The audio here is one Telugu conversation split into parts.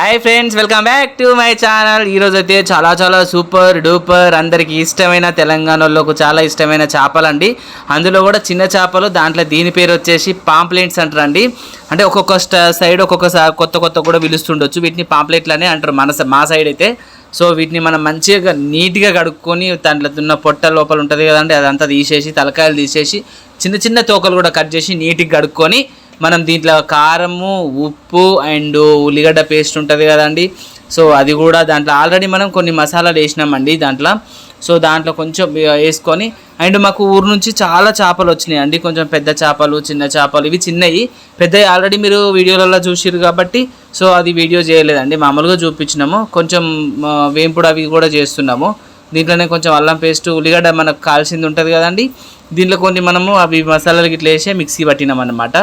Hi friends welcome back to my channel ఈరోజు అయితే చాలా చాలా సూపర్ డూపర్ అందరికీ ఇష్టమైన తెలంగాణలోకి చాలా ఇష్టమైన చేపలండి. అందులో కూడా చిన్న చేపలు దాంట్లో దీని పేరు వచ్చేసి పాంప్లెంట్స్ అంటారండి. అంటే ఒక్కొక్క సైడ్ ఒక్కొక్కసారి కొత్త కొత్త కూడా పిలుస్తుండొచ్చు. వీటిని పాంప్లెట్లనే అంటారు మన స- మా సైడ్ అయితే. సో వీటిని మనం మంచిగా నీట్గా కడుక్కొని దాంట్లో ఉన్న పొట్ట లోపల ఉంటుంది కదండి అదంతా తీసేసి తలకాయలు తీసేసి చిన్న చిన్న తోకలు కూడా కట్ చేసి నీట్గా కడుక్కొని మనం దీంట్లో కారము ఉప్పు అండ్ ఉల్లిగడ్డ పేస్ట్ ఉంటుంది కదండి. సో అది కూడా దాంట్లో ఆల్రెడీ మనం కొన్ని మసాలాలు వేసినామండి దాంట్లో. సో దాంట్లో కొంచెం వేసుకొని అండ్ మాకు ఊరు నుంచి చాలా చేపలు వచ్చినాయి అండి కొంచెం పెద్ద చేపలు చిన్న చేపలు ఇవి చిన్నవి పెద్దవి ఆల్రెడీ మీరు వీడియోలలో చూసిరు కాబట్టి సో అది వీడియో చేయలేదండి. మామూలుగా చూపించినాము. కొంచెం వేంపుడు అవి కూడా చేస్తున్నాము. దీంట్లోనే కొంచెం అల్లం పేస్ట్ ఉల్లిగడ్డ మనకు కాల్సింది ఉంటుంది కదండి. దీంట్లో కొన్ని మనము అవి మసాలాలు ఇట్లా వేసి మిక్సీ పట్టినాం అన్నమాట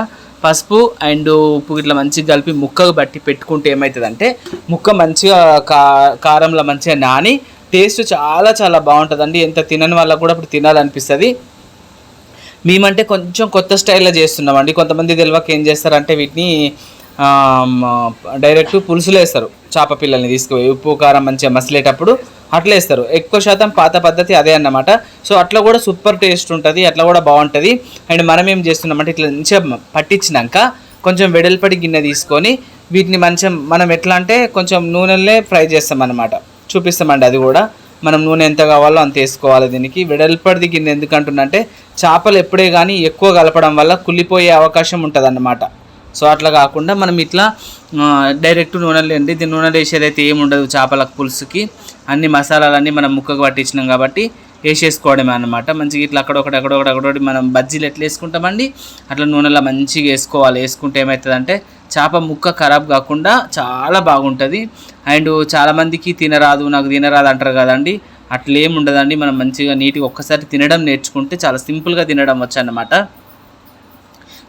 పసుపు అండ్ ఉప్పు ఇట్లా మంచిగా కలిపి ముక్కకు బట్టి పెట్టుకుంటే ఏమవుతుందంటే ముక్క మంచిగా కా కారంలో మంచిగా నాని టేస్ట్ చాలా చాలా బాగుంటుందండి. ఎంత తినని వాళ్ళకు కూడా ఇప్పుడు తినాలనిపిస్తుంది. మేమంటే కొంచెం కొత్త స్టైల్లో చేస్తున్నామండి. కొంతమంది తెలియక ఏం చేస్తారంటే వీటిని డైరెక్ట్ పులుసులు వేస్తారు. చేప పిల్లల్ని తీసుకుపోయి ఉప్పు కారం మంచిగా మసిలేటప్పుడు అట్లా వేస్తారు. ఎక్కువ శాతం పాత పద్ధతి అదే అన్నమాట. సో అట్లా కూడా సూపర్ టేస్ట్ ఉంటుంది అట్లా కూడా బాగుంటుంది. అండ్ మనం ఏం చేస్తున్నామంటే ఇట్లా మంచిగా పట్టించినాక కొంచెం వెడల్పడి గిన్నె తీసుకొని వీటిని మంచిగా మనం ఎట్లా అంటే కొంచెం నూనెలే ఫ్రై చేస్తాం అన్నమాట చూపిస్తామండి అది కూడా. మనం నూనె ఎంత కావాలో అంత వేసుకోవాలి దీనికి. వెడల్పడిది గిన్నె ఎందుకంటున్నంటే చేపలు ఎప్పుడే కానీ ఎక్కువ కలపడం వల్ల కుళ్ళిపోయే అవకాశం ఉంటుంది అన్నమాట సో అట్లా కాకుండా మనం ఇట్లా డైరెక్ట్ నూనెలు అండి. దీని నూనెలు వేసేది అయితే ఏమి ఉండదు చేపల పులుసుకి. అన్ని మసాలాలన్నీ మనం ముక్కకు పట్టించినాం కాబట్టి వేసేసుకోవడమే అనమాట మంచిగా ఇట్లా అక్కడొకటి అక్కడొకటి అక్కడొకటి మనం బజ్జీలు ఎట్లా వేసుకుంటామండి? అట్లా నూనెలో మంచిగా వేసుకోవాలి. వేసుకుంటే ఏమవుతుందంటే చేప ముక్క ఖరాబ్ కాకుండా చాలా బాగుంటుంది. అండ్ చాలామందికి తినరాదు నాకు తినరాదు అంటారు కదండి. అట్లేం ఉండదండి. మనం మంచిగా నీట్గా ఒక్కసారి తినడం నేర్చుకుంటే చాలా సింపుల్గా తినడం వచ్చు అన్నమాట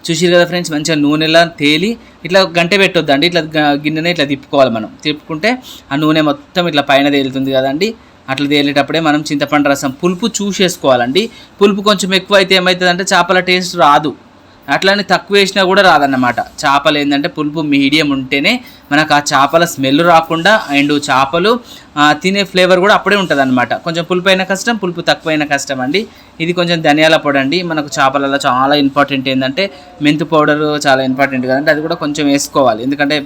చూసిరు కదా ఫ్రెండ్స్ మంచిగా నూనెలా తేలి ఇట్లా గంట పెట్టొద్దండి. ఇట్లా గిన్నెనే ఇట్లా తిప్పుకోవాలి మనం. తిప్పుకుంటే ఆ నూనె మొత్తం ఇట్లా పైన తేలుతుంది కదండి. అట్లా తేలేటప్పుడే మనం చింతపండు రసం పులుపు చూసేసుకోవాలండి. పులుపు కొంచెం ఎక్కువ అయితే ఏమవుతుందంటే చేపల టేస్ట్ రాదు. అట్లానే తక్కువ వేసినా కూడా రాదన్నమాట. చేపలు ఏంటంటే పులుపు మీడియం ఉంటేనే మనకు ఆ చేపల స్మెల్ రాకుండా అండ్ చేపలు తినే ఫ్లేవర్ కూడా అప్పుడే ఉంటుంది అనమాట కొంచెం పులుపు అయినా కష్టం పులుపు తక్కువైన కష్టం అండి. ఇది కొంచెం ధనియాల పొడి అండి. మనకు చేపలలో చాలా ఇంపార్టెంట్ ఏంటంటే మెంతు పౌడర్ చాలా ఇంపార్టెంట్ కదండి. అది కూడా కొంచెం వేసుకోవాలి. ఎందుకంటే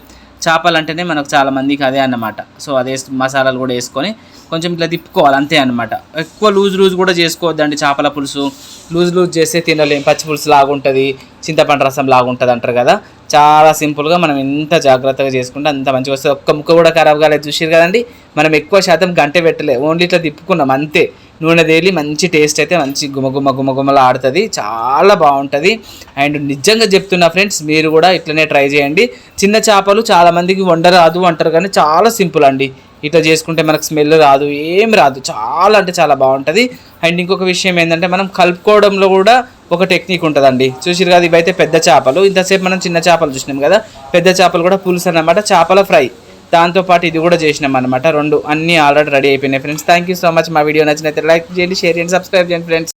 చేపలు అంటేనే మనకు చాలా మందికి అదే అన్నమాట. సో అదే మసాలాలు కూడా వేసుకొని కొంచెం ఇట్లా తిప్పుకోవాలి అంతే అనమాట ఎక్కువ లూజ్ లూజ్ కూడా చేసుకోవద్దండి చేపల పులుసు. లూజ్ లూజ్ చేస్తే తినలేం పచ్చి పులుసు లాగుంటుంది చింతపండు రసం లాగుంటుంది అంటారు కదా. చాలా సింపుల్గా మనం ఎంత జాగ్రత్తగా చేసుకుంటే అంత మంచిగా వస్తుంది. ఒక్క ముక్క కూడా ఖరాబ్ కాలేదు చూసారు కదండి? మనం ఎక్కువ శాతం గంట పెట్టలే ఓన్లీ ఇట్లా తిప్పుకున్నాం అంతే. నూనె తేలి మంచి టేస్ట్ అయితే మంచి గుమగుమ గుమ ఆడుతుంది చాలా బాగుంటుంది. అండ్ నిజంగా చెప్తున్నా ఫ్రెండ్స్ మీరు కూడా ఇట్లనే ట్రై చేయండి. చిన్న చేపలు చాలామందికి వండరాదు అంటారు కానీ చాలా సింపుల్ అండి. ఇట్లా చేసుకుంటే మనకు స్మెల్ రాదు ఏం రాదు. చాలా అంటే చాలా బాగుంటుంది. అండ్ ఇంకొక విషయం ఏంటంటే మనం కలుపుకోవడంలో కూడా ఒక టెక్నిక్ ఉంటుందండి. చూసిరు కదా ఇవైతే పెద్ద చేపలు. ఇంతసేపు మనం చిన్న చేపలు చూసినాం కదా పెద్ద చేపలు కూడా పులుసు అన్నమాట చేపల ఫ్రై. దాంతోపాటు ఇది కూడా చేసినాం అనమాట రెండు. అన్నీ ఆల్రెడీ రెడీ అయిపోయినాయి friends thank you so much మా వీడియో నచ్చినైతే లైక్ చేయండి షేర్ చేయండి సబ్స్క్రైబ్ చేయండి ఫ్రెండ్స్